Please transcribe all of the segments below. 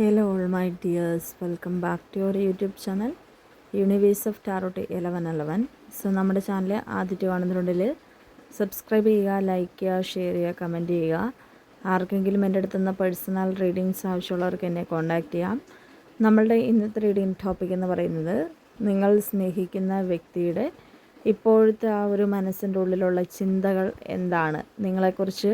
Hello, all my dears welcome back to your YouTube channel universe of tarot eleven eleven so നമ്മുടെ channel ആദ്യത്തെ കാണുന്നുണ്ടെങ്കിൽ subscribe ചെയ്യുക like ചെയ്യുക share ചെയ്യുക comment ചെയ്യുക. ആർക്കെങ്കിലും എന്റെ അടുത്തുനിന്ന് പേഴ്സണൽ റീഡിങ്സ് ആവശ്യമുള്ളവർക്ക് എന്നെ കോൺടാക്റ്റ് ചെയ്യാം. നമ്മളുടെ ഇന്നത്തെ റീഡിംഗ് ടോപ്പിക് എന്ന് പറയുന്നത് നിങ്ങൾ സ്നേഹിക്കുന്ന വ്യക്തിയുടെ ഇപ്പോഴത്തെ ആ ഒരു മനസ്സിന്റെ ഉള്ളിലുള്ള ചിന്തകൾ എന്താണ്? നിങ്ങളെക്കുറിച്ച്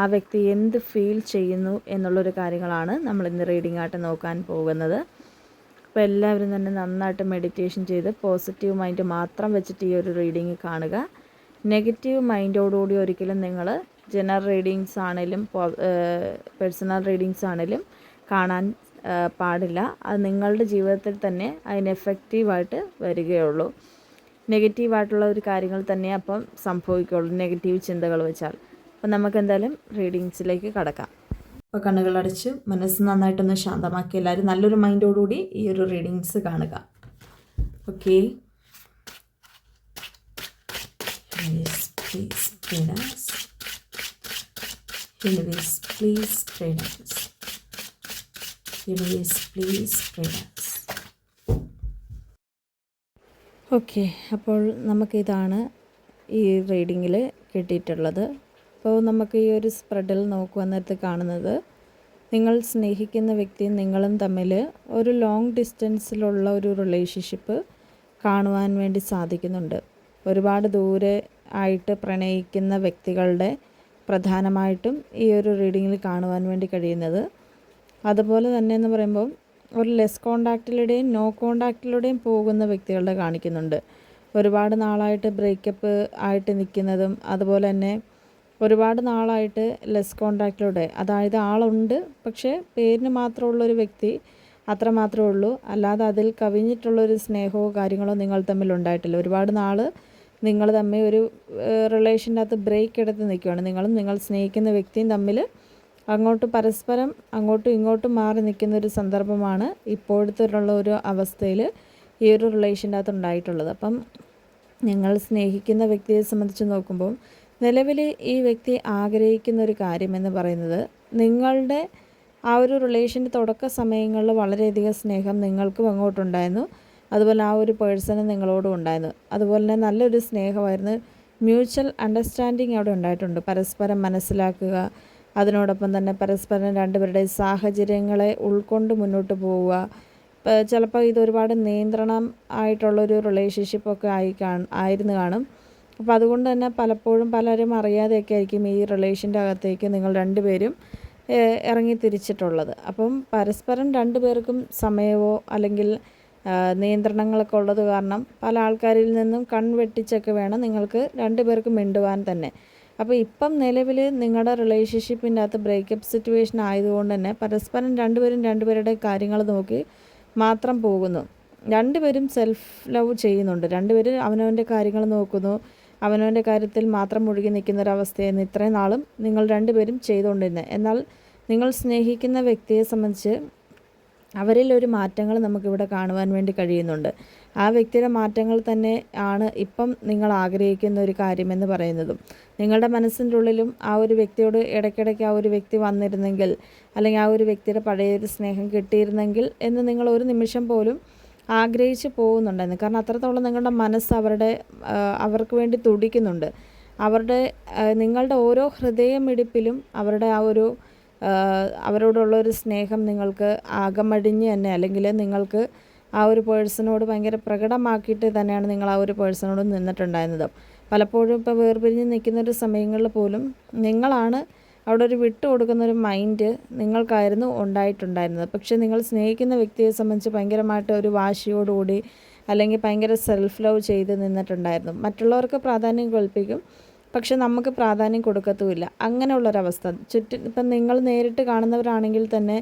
ആ വ്യക്തി എന്ത് ഫീൽ ചെയ്യുന്നു എന്നുള്ളൊരു കാര്യങ്ങളാണ് നമ്മൾ ഇന്ന് റീഡിംഗ് ആയിട്ട് നോക്കാൻ പോകുന്നത്. അപ്പോൾ എല്ലാവരും തന്നെ നന്നായിട്ട് മെഡിറ്റേഷൻ ചെയ്ത് പോസിറ്റീവ് മൈൻഡ് മാത്രം വെച്ചിട്ട് ഈ ഒരു റീഡിങ് കാണുക. നെഗറ്റീവ് മൈൻഡോടുകൂടി ഒരിക്കലും നിങ്ങൾ ജനറൽ റീഡിങ്സ് ആണെങ്കിലും പേഴ്സണൽ റീഡിങ്സ് ആണെങ്കിലും കാണാൻ പാടില്ല. അത് നിങ്ങളുടെ ജീവിതത്തിൽ തന്നെ അതിന് എഫക്റ്റീവായിട്ട് വരികയുള്ളൂ. നെഗറ്റീവായിട്ടുള്ള ഒരു കാര്യങ്ങൾ തന്നെ അപ്പം സംഭവിക്കുകയുള്ളൂ. നെഗറ്റീവ് ചിന്തകൾ വെച്ചാൽ. അപ്പം നമുക്ക് എന്തായാലും റീഡിങ്സിലേക്ക് കടക്കാം. അപ്പോൾ കണ്ണുകളടച്ച് മനസ്സ് നന്നായിട്ടൊന്ന് ശാന്തമാക്കി എല്ലാവരും നല്ലൊരു മൈൻഡോടുകൂടി ഈ ഒരു റീഡിങ്സ് കാണുക. Okay. Please universe please universe please okay അപ്പോൾ നമുക്കിതാണ് ഈ റീഡിങ്ങിൽ കിട്ടിയിട്ടുള്ളത്. അപ്പോൾ നമുക്ക് ഈ ഒരു സ്പ്രെഡിൽ നോക്കുക നേരത്ത് കാണുന്നത്. നിങ്ങൾ സ്നേഹിക്കുന്ന വ്യക്തിയും നിങ്ങളും തമ്മിൽ ഒരു ലോങ് ഡിസ്റ്റൻസിലുള്ള ഒരു റിലേഷൻഷിപ്പ് കാണുവാൻ വേണ്ടി സാധിക്കുന്നുണ്ട്. ഒരുപാട് ദൂരെ ആയിട്ട് പ്രണയിക്കുന്ന വ്യക്തികളുടെ പ്രധാനമായിട്ടും ഈ ഒരു റീഡിങ്ങിൽ കാണുവാൻ വേണ്ടി കഴിയുന്നത്. അതുപോലെ തന്നെ എന്ന് പറയുമ്പോൾ ഒരു ലെസ് കോണ്ടാക്റ്റിലൂടെയും നോ കോണ്ടാക്റ്റിലൂടെയും പോകുന്ന വ്യക്തികളുടെ കാണിക്കുന്നുണ്ട്. ഒരുപാട് നാളായിട്ട് ബ്രേക്കപ്പ് ആയിട്ട് നിൽക്കുന്നതും അതുപോലെ തന്നെ ഒരുപാട് നാളായിട്ട് ലെസ് കോണ്ടാക്റ്റിലൂടെ അതായത് ആളുണ്ട് പക്ഷേ പേരിന് മാത്രമുള്ളൊരു വ്യക്തി അത്ര മാത്രമേ ഉള്ളൂ. അല്ലാതെ അതിൽ കവിഞ്ഞിട്ടുള്ളൊരു സ്നേഹമോ കാര്യങ്ങളോ നിങ്ങൾ തമ്മിൽ ഉണ്ടായിട്ടില്ല. ഒരുപാട് നാൾ നിങ്ങൾ തമ്മിൽ ഒരു റിലേഷന്റെ അകത്ത് ബ്രേക്ക് എടുത്ത് നിൽക്കുകയാണ്. നിങ്ങളും നിങ്ങൾ സ്നേഹിക്കുന്ന വ്യക്തിയും തമ്മിൽ അങ്ങോട്ട് പരസ്പരം അങ്ങോട്ടും ഇങ്ങോട്ടും മാറി നിൽക്കുന്ന ഒരു സന്ദർഭമാണ് ഇപ്പോഴത്തെ ഒരു അവസ്ഥയിൽ ഈ ഒരു റിലേഷന്റെ അകത്ത് ഉണ്ടായിട്ടുള്ളത്. അപ്പം നിങ്ങൾ സ്നേഹിക്കുന്ന വ്യക്തിയെ സംബന്ധിച്ച് നോക്കുമ്പോൾ നിലവിൽ ഈ വ്യക്തി ആഗ്രഹിക്കുന്ന ഒരു കാര്യമെന്ന് പറയുന്നത് നിങ്ങളുടെ ആ ഒരു റിലേഷന്റെ തുടക്ക സമയങ്ങളിൽ വളരെയധികം സ്നേഹം നിങ്ങൾക്കും അങ്ങോട്ടുണ്ടായിരുന്നു. അതുപോലെ ആ ഒരു പേഴ്സണ് നിങ്ങളോടും ഉണ്ടായിരുന്നു. അതുപോലെ തന്നെ നല്ലൊരു സ്നേഹമായിരുന്നു. മ്യൂച്വൽ അണ്ടർസ്റ്റാൻഡിങ് അവിടെ ഉണ്ടായിട്ടുണ്ട്. പരസ്പരം മനസ്സിലാക്കുക അതിനോടൊപ്പം തന്നെ പരസ്പരം രണ്ടുപേരുടെ സാഹചര്യങ്ങളെ ഉൾക്കൊണ്ട് മുന്നോട്ട് പോവുക. ചിലപ്പോൾ ഇത് ഒരുപാട് നിയന്ത്രണം ആയിട്ടുള്ളൊരു റിലേഷൻഷിപ്പൊക്കെ ആയി കാണും ആയിരുന്നു കാണും. അപ്പോൾ അതുകൊണ്ട് തന്നെ പലപ്പോഴും പലരും അറിയാതെയൊക്കെ ആയിരിക്കും ഈ റിലേഷന്റെ അകത്തേക്ക് നിങ്ങൾ രണ്ടുപേരും ഇറങ്ങി തിരിച്ചിട്ടുള്ളത്. അപ്പം പരസ്പരം രണ്ടുപേർക്കും സമയമോ അല്ലെങ്കിൽ നിയന്ത്രണങ്ങളൊക്കെ ഉള്ളത് കാരണം പല ആൾക്കാരിൽ നിന്നും കൺവെട്ടിച്ചൊക്കെ വേണം നിങ്ങൾക്ക് രണ്ടുപേർക്കും മിണ്ടുവാൻ തന്നെ. അപ്പോൾ ഇപ്പം നിലവിൽ നിങ്ങളുടെ റിലേഷൻഷിപ്പിന്റെ അകത്ത് ബ്രേക്കപ്പ് സിറ്റുവേഷൻ ആയതുകൊണ്ട് തന്നെ പരസ്പരം രണ്ടുപേരും രണ്ടുപേരുടെ കാര്യങ്ങൾ നോക്കി മാത്രം പോകുന്നു. രണ്ടുപേരും സെൽഫ് ലവ് ചെയ്യുന്നുണ്ട്. രണ്ടുപേരും അവനവന്റെ കാര്യങ്ങൾ നോക്കുന്നു. അവനവന്റെ കാര്യത്തിൽ മാത്രം മുഴുകി നിൽക്കുന്ന ഒരവസ്ഥയെന്ന് ഇത്രയും നാളും നിങ്ങൾ രണ്ടുപേരും ചെയ്തുകൊണ്ടിരുന്നത് എന്നാൽ നിങ്ങൾ സ്നേഹിക്കുന്ന വ്യക്തിയെ സംബന്ധിച്ച് അവരിൽ ഒരു മാറ്റങ്ങൾ നമുക്കിവിടെ കാണുവാൻ വേണ്ടി കഴിയുന്നുണ്ട്. ആ വ്യക്തിയുടെ മാറ്റങ്ങൾ തന്നെ ആണ് ഇപ്പം നിങ്ങൾ ആഗ്രഹിക്കുന്ന ഒരു കാര്യമെന്ന് പറയുന്നതും. നിങ്ങളുടെ മനസ്സിന്റെ ഉള്ളിലും ആ ഒരു വ്യക്തിയോട് ഇടയ്ക്കിടയ്ക്ക് ആ ഒരു വ്യക്തി വന്നിരുന്നെങ്കിൽ അല്ലെങ്കിൽ ആ ഒരു വ്യക്തിയുടെ പഴയൊരു സ്നേഹം കിട്ടിയിരുന്നെങ്കിൽ എന്ന് നിങ്ങൾ ഒരു നിമിഷം പോലും ആഗ്രഹിച്ച് പോകുന്നുണ്ടായിരുന്നു. കാരണം അത്രത്തോളം നിങ്ങളുടെ മനസ്സ് അവരുടെ അവർക്ക് വേണ്ടി തുടിക്കുന്നുണ്ട്. അവരുടെ നിങ്ങളുടെ ഓരോ ഹൃദയമിടിപ്പിലും അവരുടെ ആ ഒരു അവരോടുള്ള ഒരു സ്നേഹം നിങ്ങൾക്ക് ആകമടിഞ്ഞ് തന്നെ അല്ലെങ്കിൽ നിങ്ങൾക്ക് ആ ഒരു പേഴ്സണോട് ഭയങ്കര പ്രകടമാക്കിയിട്ട് തന്നെയാണ് നിങ്ങൾ ആ ഒരു പേഴ്സണോട് നിന്നിട്ടുണ്ടായിരുന്നത്. പലപ്പോഴും ഇപ്പോൾ വേർപിരിഞ്ഞ് നിൽക്കുന്ന ഒരു സമയങ്ങളിൽ പോലും നിങ്ങളാണ് അവിടെ ഒരു വിട്ടു കൊടുക്കുന്ന ഒരു മൈൻഡ് നിങ്ങൾക്കായിരുന്നു ഉണ്ടായിട്ടുണ്ടായിരുന്നത്. പക്ഷേ നിങ്ങൾ സ്നേഹിക്കുന്ന വ്യക്തിയെ സംബന്ധിച്ച് ഭയങ്കരമായിട്ട് ഒരു വാശിയോടുകൂടി അല്ലെങ്കിൽ ഭയങ്കര സെൽഫ് ലവ് ചെയ്ത് നിന്നിട്ടുണ്ടായിരുന്നു. മറ്റുള്ളവർക്ക് പ്രാധാന്യം കൽപ്പിക്കും പക്ഷെ നമുക്ക് പ്രാധാന്യം കൊടുക്കത്തുമില്ല. അങ്ങനെയുള്ളൊരവസ്ഥ. ചുറ്റും ഇപ്പം നിങ്ങൾ നേരിട്ട് കാണുന്നവരാണെങ്കിൽ തന്നെ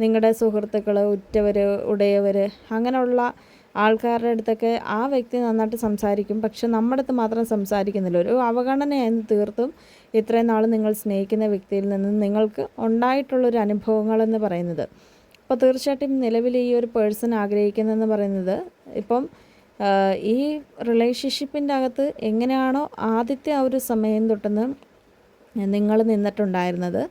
നിങ്ങളുടെ സുഹൃത്തുക്കൾ ഉറ്റവർ ഉടയവർ അങ്ങനെയുള്ള ആൾക്കാരുടെ അടുത്തൊക്കെ ആ വ്യക്തി നന്നായിട്ട് സംസാരിക്കും. പക്ഷെ നമ്മുടെ അടുത്ത് മാത്രം സംസാരിക്കുന്നില്ല. ഒരു അവഗണനയായിരുന്നു തീർത്തും ഇത്രയും നാൾ നിങ്ങൾ സ്നേഹിക്കുന്ന വ്യക്തിയിൽ നിന്ന് നിങ്ങൾക്ക് ഉണ്ടായിട്ടുള്ളൊരു അനുഭവങ്ങളെന്ന് പറയുന്നത്. അപ്പോൾ തീർച്ചയായിട്ടും നിലവിൽ ഈ ഒരു പേഴ്സൺ ആഗ്രഹിക്കുന്നതെന്ന് പറയുന്നത് ഇപ്പം ഈ റിലേഷൻഷിപ്പിന്റെ അകത്ത് എങ്ങനെയാണോ ആദ്യത്തെ ആ ഒരു സമയം തൊട്ടെന്ന് നിങ്ങൾ നിന്നിട്ടുണ്ടായിരുന്നത്.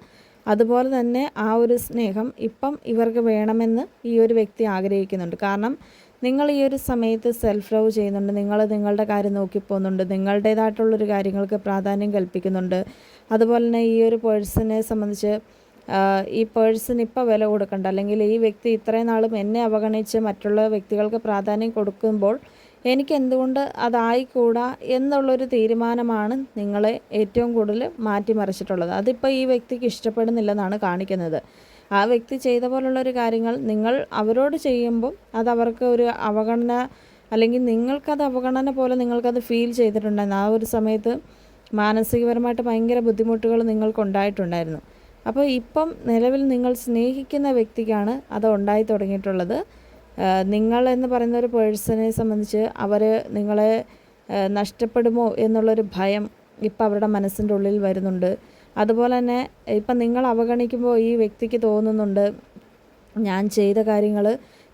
അതുപോലെ തന്നെ ആ ഒരു സ്നേഹം ഇപ്പം ഇവർക്ക് വേണമെന്ന് ഈ ഒരു വ്യക്തി ആഗ്രഹിക്കുന്നുണ്ട്. കാരണം നിങ്ങൾ ഈ ഒരു സമയത്ത് സെൽഫ് ലവ് ചെയ്യുന്നുണ്ട് നിങ്ങൾ നിങ്ങളുടെ കാര്യം നോക്കി പോകുന്നുണ്ട് നിങ്ങളുടേതായിട്ടുള്ളൊരു കാര്യങ്ങൾക്ക് പ്രാധാന്യം കൽപ്പിക്കുന്നുണ്ട്. അതുപോലെ തന്നെ ഈ ഒരു പേഴ്സണെ സംബന്ധിച്ച് ഈ പേഴ്സൺ ഇപ്പോൾ വില കൊടുക്കണ്ട അല്ലെങ്കിൽ ഈ വ്യക്തി ഇത്രയും നാളും എന്നെ അവഗണിച്ച് മറ്റുള്ള വ്യക്തികൾക്ക് പ്രാധാന്യം കൊടുക്കുമ്പോൾ എനിക്ക് എന്തുകൊണ്ട് അതായിക്കൂടാ എന്നുള്ളൊരു തീരുമാനമാണ് നിങ്ങളെ ഏറ്റവും കൂടുതൽ മാറ്റിമറിച്ചിട്ടുള്ളത്. അതിപ്പോൾ ഈ വ്യക്തിക്ക് ഇഷ്ടപ്പെടുന്നില്ലെന്നാണ് കാണിക്കുന്നത്. ആ വ്യക്തി ചെയ്ത പോലുള്ളൊരു കാര്യങ്ങൾ നിങ്ങൾ അവരോട് ചെയ്യുമ്പോൾ അത് അവർക്ക് ഒരു അവഗണന അല്ലെങ്കിൽ നിങ്ങൾക്കത് അവഗണന പോലെ നിങ്ങൾക്കത് ഫീൽ ചെയ്തിട്ടുണ്ടായിരുന്നു. ആ ഒരു സമയത്ത് മാനസികപരമായിട്ട് ഭയങ്കര ബുദ്ധിമുട്ടുകൾ നിങ്ങൾക്കുണ്ടായിട്ടുണ്ടായിരുന്നു. അപ്പോൾ ഇപ്പം നിലവിൽ നിങ്ങൾ സ്നേഹിക്കുന്ന വ്യക്തിക്കാണ് അത് ഉണ്ടായി തുടങ്ങിയിട്ടുള്ളത്. നിങ്ങൾ എന്ന് പറയുന്ന ഒരു പേഴ്സണെ സംബന്ധിച്ച് അവർ നിങ്ങളെ നഷ്ടപ്പെടുമോ എന്നുള്ളൊരു ഭയം ഇപ്പം അവരുടെ മനസ്സിന്റെ ഉള്ളിൽ വരുന്നുണ്ട്. അതുപോലെ തന്നെ ഇപ്പം നിങ്ങൾ അവഗണിക്കുമ്പോൾ ഈ വ്യക്തിക്ക് തോന്നുന്നുണ്ട് ഞാൻ ചെയ്ത കാര്യങ്ങൾ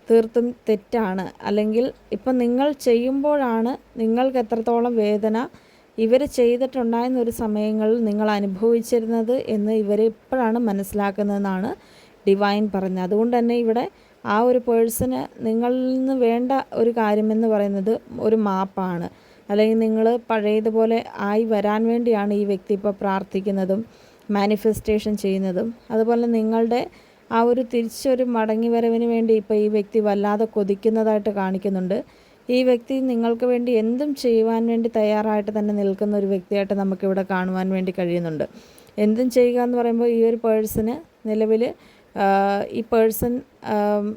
തീർത്തും തെറ്റാണ്. അല്ലെങ്കിൽ ഇപ്പം നിങ്ങൾ ചെയ്യുമ്പോഴാണ് നിങ്ങൾക്ക് എത്രത്തോളം വേദന ഇവർ ചെയ്തിട്ടുണ്ടായിരുന്ന ഒരു സമയങ്ങളിൽ നിങ്ങൾ അനുഭവിച്ചിരുന്നത് എന്ന് ഇവരെ ഇപ്പോഴാണ് മനസ്സിലാക്കുന്നതെന്നാണ് ഡിവൈൻ പറഞ്ഞത്. അതുകൊണ്ട് തന്നെ ഇവിടെ ആ ഒരു പേഴ്സണ് നിങ്ങളിൽ നിന്ന് വേണ്ട ഒരു കാര്യമെന്ന് പറയുന്നത് ഒരു മാപ്പാണ്. അല്ലെങ്കിൽ നിങ്ങൾ പഴയതുപോലെ ആയി വരാൻ വേണ്ടിയാണ് ഈ വ്യക്തി ഇപ്പോൾ പ്രാർത്ഥിക്കുന്നതും മാനിഫെസ്റ്റേഷൻ ചെയ്യുന്നതും. അതുപോലെ നിങ്ങളുടെ ആ ഒരു തിരിച്ചൊരു മടങ്ങി വരവിന് വേണ്ടി ഇപ്പോൾ ഈ വ്യക്തി വല്ലാതെ കൊതിക്കുന്നതായിട്ട് കാണിക്കുന്നുണ്ട്. ഈ വ്യക്തി നിങ്ങൾക്ക് വേണ്ടി എന്തും ചെയ്യുവാൻ വേണ്ടി തയ്യാറായിട്ട് തന്നെ നിൽക്കുന്ന ഒരു വ്യക്തിയായിട്ട് നമുക്കിവിടെ കാണുവാൻ വേണ്ടി കഴിയുന്നുണ്ട്. എന്തും ചെയ്യുക എന്ന് പറയുമ്പോൾ ഈ ഒരു പേഴ്സണ് നിലവിൽ ഈ പേഴ്സൺ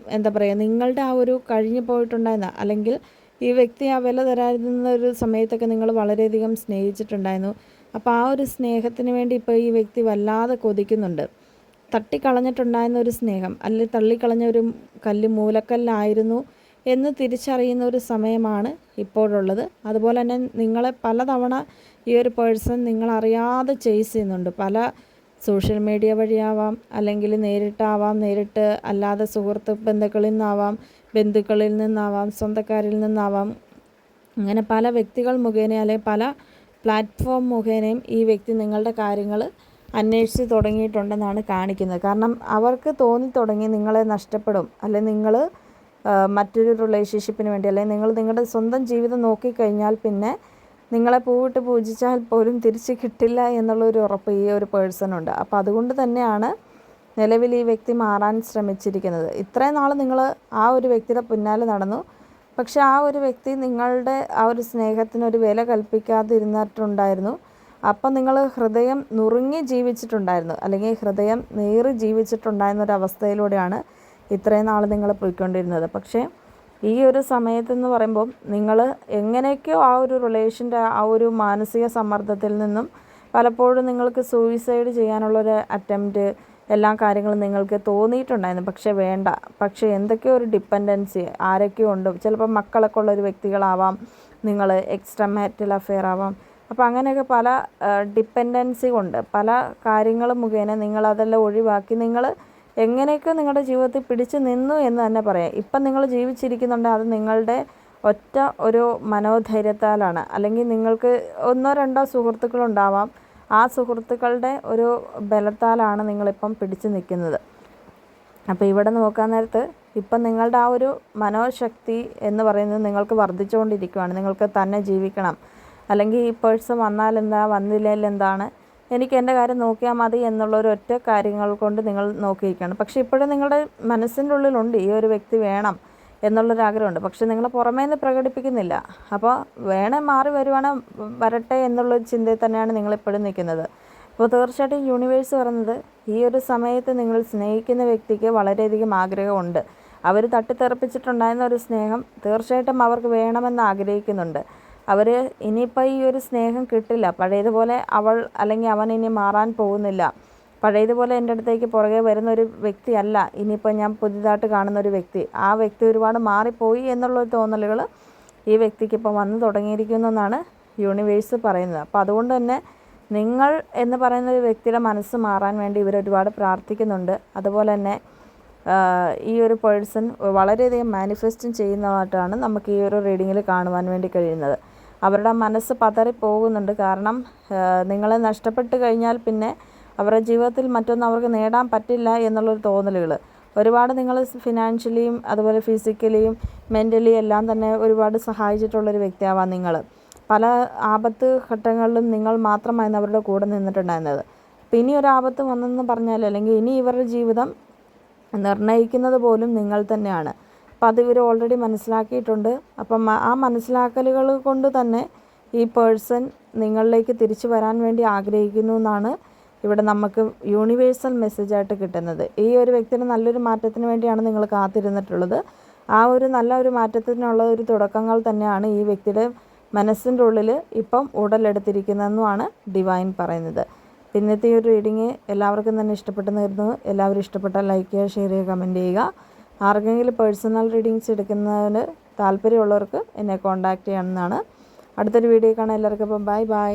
എന്താ പറയുക നിങ്ങളുടെ ആ ഒരു കഴിഞ്ഞു പോയിട്ടുണ്ടായിരുന്ന അല്ലെങ്കിൽ ഈ വ്യക്തി ആ വില തരാതിരുന്ന ഒരു സമയത്തൊക്കെ നിങ്ങൾ വളരെയധികം സ്നേഹിച്ചിട്ടുണ്ടായിരുന്നു. അപ്പോൾ ആ ഒരു സ്നേഹത്തിന് വേണ്ടി ഇപ്പോൾ ഈ വ്യക്തി വല്ലാതെ കൊതിക്കുന്നുണ്ട്. തട്ടിക്കളഞ്ഞിട്ടുണ്ടായിരുന്ന ഒരു സ്നേഹം അല്ലെങ്കിൽ തള്ളിക്കളഞ്ഞ ഒരു കല്ല് മൂലക്കല്ലായിരുന്നു എന്ന് തിരിച്ചറിയുന്ന ഒരു സമയമാണ് ഇപ്പോഴുള്ളത്. അതുപോലെ തന്നെ നിങ്ങളെ പലതവണ ഈ ഒരു പേഴ്സൺ നിങ്ങളറിയാതെ ചേസ് ചെയ്യുന്നുണ്ട്. പല സോഷ്യൽ മീഡിയ വഴിയാവാം അല്ലെങ്കിൽ നേരിട്ടാവാം നേരിട്ട് അല്ലാതെ സുഹൃത്ത് ബന്ധുക്കളിൽ നിന്നാവാം ബന്ധുക്കളിൽ നിന്നാവാം സ്വന്തക്കാരിൽ നിന്നാവാം. അങ്ങനെ പല വ്യക്തികൾ മുഖേന അല്ലെങ്കിൽ പല പ്ലാറ്റ്ഫോം മുഖേനയും ഈ വ്യക്തി നിങ്ങളുടെ കാര്യങ്ങൾ അന്വേഷിച്ച് തുടങ്ങിയിട്ടുണ്ടെന്നാണ് കാണിക്കുന്നത്. കാരണം അവർക്ക് തോന്നി തുടങ്ങി നിങ്ങളെ നഷ്ടപ്പെടും. അല്ലെങ്കിൽ നിങ്ങൾ മറ്റൊരു റിലേഷൻഷിപ്പിന് വേണ്ടി അല്ലെങ്കിൽ നിങ്ങൾ നിങ്ങളുടെ സ്വന്തം ജീവിതം നോക്കിക്കഴിഞ്ഞാൽ പിന്നെ നിങ്ങളെ പൂവിട്ട് പൂജിച്ചാൽ പോലും തിരിച്ച് കിട്ടില്ല എന്നുള്ളൊരു ഉറപ്പ് ഈ ഒരു പേഴ്സണുണ്ട് അപ്പോൾ അതുകൊണ്ട് തന്നെയാണ് നിലവിൽ ഈ വ്യക്തി മാറാൻ ശ്രമിച്ചിരിക്കുന്നത്. ഇത്രയും നാൾ നിങ്ങൾ ആ ഒരു വ്യക്തിയുടെ പിന്നാലെ നടന്നു. പക്ഷെ ആ ഒരു വ്യക്തി നിങ്ങളുടെ ആ ഒരു സ്നേഹത്തിനൊരു വില കൽപ്പിക്കാതിരുന്നിട്ടുണ്ടായിരുന്നു. അപ്പം നിങ്ങൾ ഹൃദയം നുറുങ്ങി ജീവിച്ചിട്ടുണ്ടായിരുന്നു. അല്ലെങ്കിൽ ഹൃദയം നേറി ജീവിച്ചിട്ടുണ്ടായിരുന്ന ഒരു അവസ്ഥയിലൂടെയാണ് ഇത്രയും നാൾ നിങ്ങൾ പോയിക്കൊണ്ടിരുന്നത്. പക്ഷേ ഈ ഒരു സമയത്തെന്ന് പറയുമ്പം നിങ്ങൾ എങ്ങനെയൊക്കെയോ ആ ഒരു റിലേഷന്റെ ആ ഒരു മാനസിക സമ്മർദ്ദത്തിൽ നിന്നും പലപ്പോഴും നിങ്ങൾക്ക് സൂയിസൈഡ് ചെയ്യാനുള്ളൊരു അറ്റംപ്റ്റ് എല്ലാ കാര്യങ്ങളും നിങ്ങൾക്ക് തോന്നിയിട്ടുണ്ടായിരുന്നു. പക്ഷേ വേണ്ട. പക്ഷേ എന്തൊക്കെയോ ഒരു ഡിപ്പെൻഡൻസി ആരൊക്കെയോ ഉണ്ട്. ചിലപ്പോൾ മക്കളൊക്കെ ഉള്ള ഒരു വ്യക്തികളാവാം. നിങ്ങൾ എക്സ്ട്രാ മാരിറ്റൽ അഫെയർ ആവാം. അപ്പോൾ അങ്ങനെയൊക്കെ പല ഡിപ്പെൻഡൻസി കൊണ്ട് പല കാര്യങ്ങൾ മുഖേന നിങ്ങളതെല്ലാം ഒഴിവാക്കി നിങ്ങൾ എങ്ങനെയൊക്കെ നിങ്ങളുടെ ജീവിതത്തിൽ പിടിച്ചു നിന്നു എന്ന് തന്നെ പറയാം. ഇപ്പം നിങ്ങൾ ജീവിച്ചിരിക്കുന്നുണ്ട് അത് നിങ്ങളുടെ ഒറ്റ ഒരു മനോധൈര്യത്താലാണ്. അല്ലെങ്കിൽ നിങ്ങൾക്ക് ഒന്നോ രണ്ടോ സുഹൃത്തുക്കളുണ്ടാവാം ആ സുഹൃത്തുക്കളുടെ ഒരു ബലത്താലാണ് നിങ്ങളിപ്പം പിടിച്ചു നിൽക്കുന്നത്. അപ്പോൾ ഇവിടെ നോക്കാൻ നേരത്ത് ഇപ്പം നിങ്ങളുടെ ആ ഒരു മനോശക്തി എന്ന് പറയുന്നത് നിങ്ങൾക്ക് വർദ്ധിച്ചുകൊണ്ടിരിക്കുകയാണ് നിങ്ങൾക്ക് തന്നെ ജീവിക്കണം. അല്ലെങ്കിൽ ഈ പേഴ്സൺ വന്നാലെന്താ വന്നില്ലെങ്കിൽ എന്താണ് എനിക്ക് എന്റെ കാര്യം നോക്കിയാൽ മതി എന്നുള്ള ഒരു ഒറ്റ കാര്യങ്ങൾ കൊണ്ട് നിങ്ങൾ നോക്കിയിരിക്കുകയാണ്. പക്ഷേ ഇപ്പോഴും നിങ്ങളുടെ മനസ്സിന്റെ ഉള്ളിലുണ്ട് ഈ ഒരു വ്യക്തി വേണം എന്നുള്ളൊരാഗ്രഹമുണ്ട് പക്ഷേ നിങ്ങൾ പുറമേ നിന്ന് പ്രകടിപ്പിക്കുന്നില്ല. അപ്പോൾ വേണേ മാറി വരുവാണ് വരട്ടെ എന്നുള്ള ചിന്തയിൽ തന്നെയാണ് നിങ്ങളിപ്പോഴും നിൽക്കുന്നത്. അപ്പോൾ തീർച്ചയായിട്ടും യൂണിവേഴ്സ് പറയുന്നത് ഈ ഒരു സമയത്ത് നിങ്ങൾ സ്നേഹിക്കുന്ന വ്യക്തിക്ക് വളരെയധികം ആഗ്രഹമുണ്ട്. അവർ തട്ടിത്തെറിപ്പിച്ചിട്ടുണ്ടായിരുന്ന ഒരു സ്നേഹം തീർച്ചയായിട്ടും അവർക്ക് വേണമെന്ന് ആഗ്രഹിക്കുന്നുണ്ട്. അവർ ഇനിയിപ്പോൾ ഈ ഒരു സ്നേഹം കിട്ടില്ല. പഴയതുപോലെ അവൾ അല്ലെങ്കിൽ അവൻ ഇനി മാറാൻ പോകുന്നില്ല. പഴയതുപോലെ എന്റെ അടുത്തേക്ക് പുറകെ വരുന്ന ഒരു വ്യക്തി അല്ല ഇനിയിപ്പോൾ ഞാൻ പുതിയതായിട്ട് കാണുന്ന ഒരു വ്യക്തി. ആ വ്യക്തി ഒരുപാട് മാറിപ്പോയി എന്നുള്ള തോന്നലുകൾ ഈ വ്യക്തിക്ക് ഇപ്പോൾ വന്നു തുടങ്ങിയിരിക്കുന്നു എന്നാണ് യൂണിവേഴ്സ് പറയുന്നത്. അപ്പോൾ അതുകൊണ്ട് തന്നെ നിങ്ങൾ എന്ന് പറയുന്ന ഒരു വ്യക്തിയുടെ മനസ്സ് മാറാൻ വേണ്ടി ഇവർ ഒരുപാട് പ്രാർത്ഥിക്കുന്നുണ്ട്. അതുപോലെ തന്നെ ഈ ഒരു പേഴ്സൺ വളരെയധികം മാനിഫെസ്റ്റും ചെയ്യുന്നതായിട്ടാണ് നമുക്ക് ഈ ഒരു റീഡിങ്ങിൽ കാണുവാൻ വേണ്ടി കഴിയുന്നത്. അവരുടെ മനസ്സ് പതറി പോകുന്നുണ്ട്. കാരണം നിങ്ങളെ നഷ്ടപ്പെട്ട് കഴിഞ്ഞാൽ പിന്നെ അവരുടെ ജീവിതത്തിൽ മറ്റൊന്നും അവർക്ക് നേടാൻ പറ്റില്ല എന്നുള്ളൊരു തോന്നലുകൾ. ഒരുപാട് നിങ്ങൾ ഫിനാൻഷ്യലിയും അതുപോലെ ഫിസിക്കലിയും മെന്റലി എല്ലാം തന്നെ ഒരുപാട് സഹായിച്ചിട്ടുള്ളൊരു വ്യക്തിയാവാം നിങ്ങൾ. പല ആപത്ത് ഘട്ടങ്ങളിലും നിങ്ങൾ മാത്രമായിരുന്നു അവരുടെ കൂടെ നിന്നിട്ടുണ്ടായിരുന്നത്. അപ്പോൾ ഇനി ഒരു ആപത്ത് വന്നെന്ന് പറഞ്ഞാൽ അല്ലെങ്കിൽ ഇനി ഇവരുടെ ജീവിതം നിർണയിക്കുന്നത് പോലും നിങ്ങൾ തന്നെയാണ്. അപ്പം അത് ഇവർ ഓൾറെഡി മനസ്സിലാക്കിയിട്ടുണ്ട്. അപ്പം ആ- മനസ്സിലാക്കലുകൾ കൊണ്ട് തന്നെ ഈ പേഴ്സൺ നിങ്ങളിലേക്ക് തിരിച്ചു വരാൻ വേണ്ടി ആഗ്രഹിക്കുന്നു എന്നാണ് ഇവിടെ നമുക്ക് യൂണിവേഴ്സൽ മെസ്സേജായിട്ട് കിട്ടുന്നത്. ഈ ഒരു വ്യക്തിയുടെ നല്ലൊരു മാറ്റത്തിന് വേണ്ടിയാണ് നിങ്ങൾ കാത്തിരുന്നിട്ടുള്ളത്. ആ ഒരു നല്ല ഒരു മാറ്റത്തിനുള്ള ഒരു തുടക്കങ്ങൾ തന്നെയാണ് ഈ വ്യക്തിയുടെ മനസ്സിന്റെ ഉള്ളിൽ ഇപ്പം ഉടലെടുത്തിരിക്കുന്നതെന്നുമാണ് ഡിവൈൻ പറയുന്നത്. ഇന്നത്തെ ഒരു റീഡിങ് എല്ലാവർക്കും തന്നെ ഇഷ്ടപ്പെട്ടെന്ന് കരുതുന്നു. എല്ലാവരും ഇഷ്ടപ്പെട്ടാൽ ലൈക്ക് ചെയ്യുക ഷെയർ ചെയ്യുക കമന്റ് ചെയ്യുക. ആർക്കെങ്കിലും പേഴ്സണൽ റീഡിങ്സ് എടുക്കുന്നതിന് താല്പര്യമുള്ളവർക്ക് എന്നെ കോൺടാക്റ്റ് ചെയ്യണമെന്നാണ്. അടുത്തൊരു വീഡിയോ കാണാം. എല്ലാവർക്കും അപ്പം ബൈ ബൈ.